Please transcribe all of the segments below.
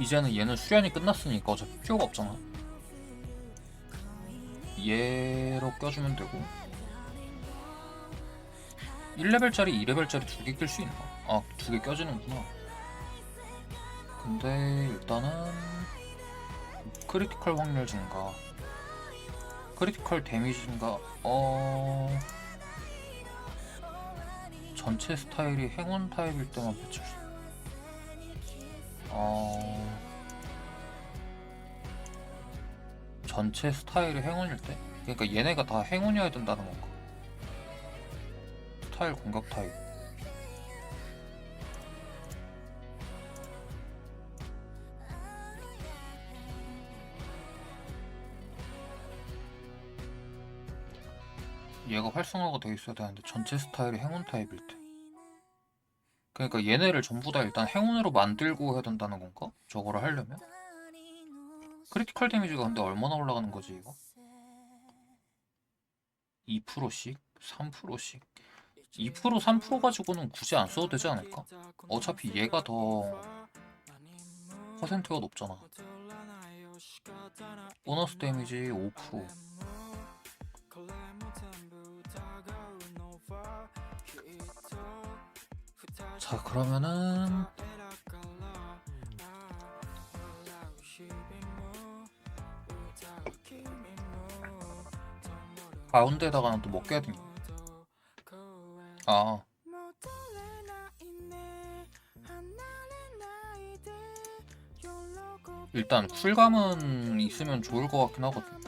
이제는 얘는 수련이 끝났으니까 어차피 필요가 없잖아. 얘로 껴주면 되고. 1레벨짜리 2레벨짜리 두 개 낄 수 있나? 아 두 개 껴지는구나. 근데 일단은 크리티컬 확률 증가. 크리티컬 데미지 증가. 어... 전체 스타일이 행운 타입일 때만 배칠 수 어... 전체 스타일이 행운일 때? 그러니까 얘네가 다 행운이어야 된다는 건가? 스타일 공격 타입 얘가 활성화가 돼 있어야 되는데 전체 스타일이 행운 타입일 때 그러니까 얘네를 전부 다 일단 행운으로 만들고 해야 된다는 건가? 저거를 하려면? 크리티컬 데미지가 근데 얼마나 올라가는 거지 이거? 2%씩? 3%씩? 2% 3% 가지고는 굳이 안 써도 되지 않을까? 어차피 얘가 더 퍼센트가 높잖아 보너스 데미지 5% 자 그러면은 가운데다가는 또 먹게 해야 되니 아. 일단 쿨감은 있으면 좋을 것 같긴 하거든.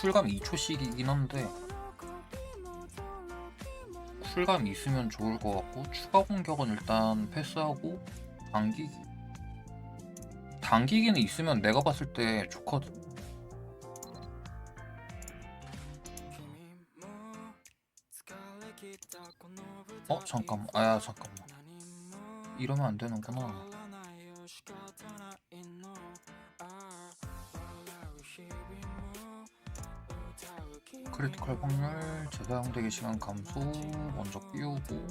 쿨감 2초씩이긴 한데 쿨감 있으면 좋을 것 같고 추가 공격은 일단 패스하고 당기기. 당기기는 있으면 내가 봤을 때 좋거든. 어 잠깐만. 아야 잠깐만. 이러면 안 되는구나 크리티컬 확률 재사용되기 시간 감소 먼저 끼우고.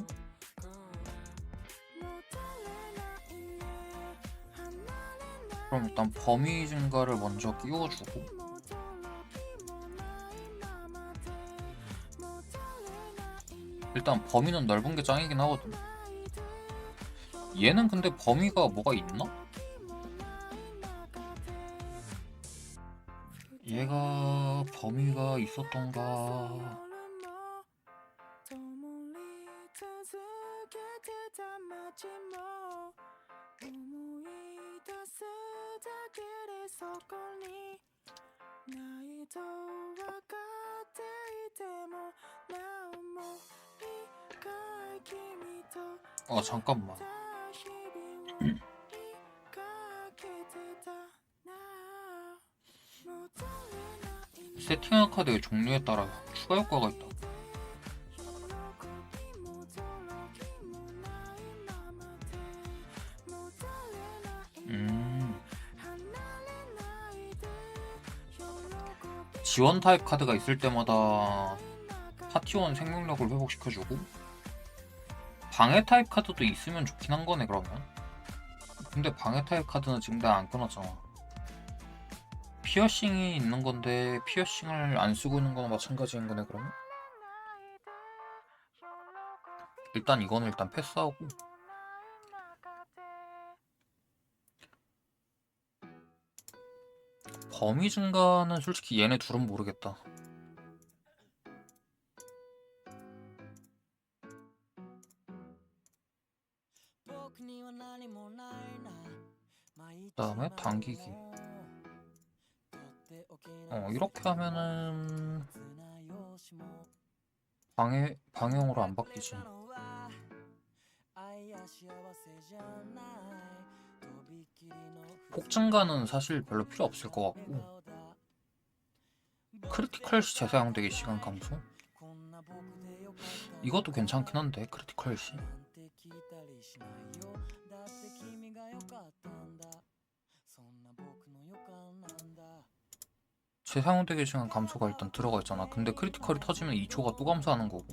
그럼 일단 범위 증가를 먼저 끼워주고. 일단 범위는 넓은 게 짱이긴 하거든. 얘는 근데 범위가 뭐가 있나? 얘가 범위가 있었던가. 아 잠깐만 세팅한 카드의 종류에 따라 추가 효과가 있다. 음. 지원 타입 카드가 있을 때마다 파티원 생명력을 회복시켜주고 방해 타입 카드도 있으면 좋긴 한 거네 그러면. 근데 방해 타입 카드는 지금 내가 안 끊었잖아 피어싱이 있는 건데 피어싱을 안 쓰고 있는 거나 마찬가지인 거네 그러면? 일단 이거는 일단 패스하고. 범위 증가는 솔직히 얘네 둘은 모르겠다. 그 다음에 당기기 어 이렇게 하면은 방해 방향으로 안 바뀌지. 폭 증가는 사실 별로 필요 없을 것 같고. 크리티컬 시 재사용되기 시간 감소? 이것도 괜찮긴 한데 크리티컬 시 재사용되기 시간 감소가 일단 들어가 있잖아. 근데 크리티컬이 터지면 2초가 또 감소하는 거고